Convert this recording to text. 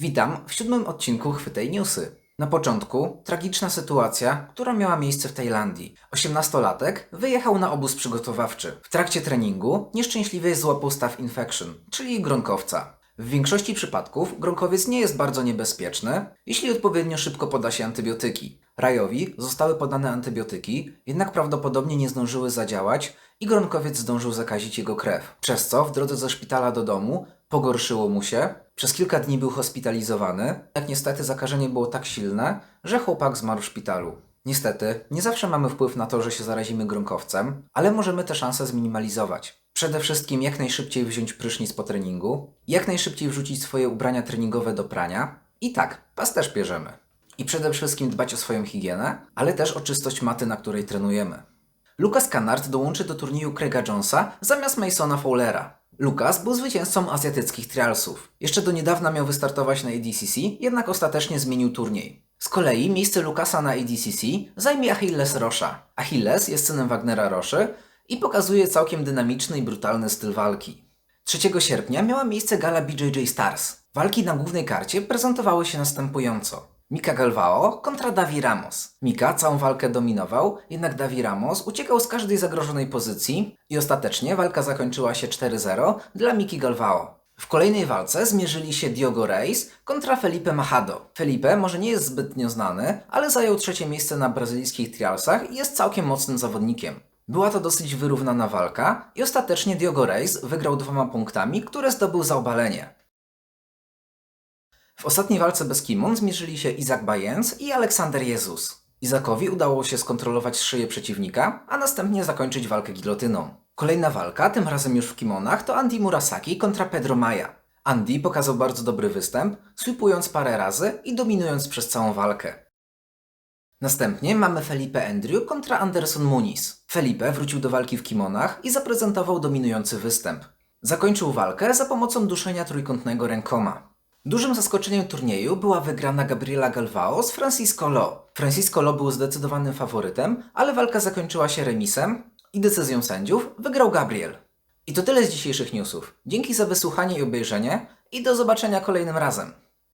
Witam w siódmym odcinku Chwytaj Newsy. Na początku tragiczna sytuacja, która miała miejsce w Tajlandii. Osiemnastolatek wyjechał na obóz przygotowawczy. W trakcie treningu nieszczęśliwie złapał staph infection, czyli gronkowca. W większości przypadków gronkowiec nie jest bardzo niebezpieczny, jeśli odpowiednio szybko poda się antybiotyki. Rajowi zostały podane antybiotyki, jednak prawdopodobnie nie zdążyły zadziałać i gronkowiec zdążył zakazić jego krew. Przez co w drodze ze szpitala do domu pogorszyło mu się, przez kilka dni był hospitalizowany, jak niestety zakażenie było tak silne, że chłopak zmarł w szpitalu. Niestety, nie zawsze mamy wpływ na to, że się zarazimy gronkowcem, ale możemy te szanse zminimalizować. Przede wszystkim jak najszybciej wziąć prysznic po treningu, jak najszybciej wrzucić swoje ubrania treningowe do prania i tak, pas też bierzemy. I przede wszystkim dbać o swoją higienę, ale też o czystość maty, na której trenujemy. Lucas Canard dołączy do turnieju Craiga Jonesa zamiast Masona Fowlera. Lucas był zwycięzcą azjatyckich trialsów. Jeszcze do niedawna miał wystartować na ADCC, jednak ostatecznie zmienił turniej. Z kolei miejsce Lucasa na ADCC zajmie Achilles Rosza. Achilles jest synem Wagnera Roszy i pokazuje całkiem dynamiczny i brutalny styl walki. 3 sierpnia miała miejsce gala BJJ Stars. Walki na głównej karcie prezentowały się następująco. Mika Galvao kontra Davi Ramos. Mika całą walkę dominował, jednak Davi Ramos uciekał z każdej zagrożonej pozycji i ostatecznie walka zakończyła się 4-0 dla Miki Galvao. W kolejnej walce zmierzyli się Diogo Reis kontra Felipe Machado. Felipe może nie jest zbytnio znany, ale zajął trzecie miejsce na brazylijskich trialsach i jest całkiem mocnym zawodnikiem. Była to dosyć wyrównana walka i ostatecznie Diogo Reis wygrał dwoma punktami, które zdobył za obalenie. W ostatniej walce bez kimon zmierzyli się Izak Bajens i Aleksander Jezus. Izakowi udało się skontrolować szyję przeciwnika, a następnie zakończyć walkę gilotyną. Kolejna walka, tym razem już w kimonach, to Andy Murasaki kontra Pedro Maja. Andy pokazał bardzo dobry występ, sweepując parę razy i dominując przez całą walkę. Następnie mamy Felipe Andrew kontra Anderson Muniz. Felipe wrócił do walki w kimonach i zaprezentował dominujący występ. Zakończył walkę za pomocą duszenia trójkątnego rękoma. Dużym zaskoczeniem turnieju była wygrana Gabriela Galvao z Francisco Lo. Francisco Lo był zdecydowanym faworytem, ale walka zakończyła się remisem i decyzją sędziów wygrał Gabriel. I to tyle z dzisiejszych newsów. Dzięki za wysłuchanie i obejrzenie i do zobaczenia kolejnym razem.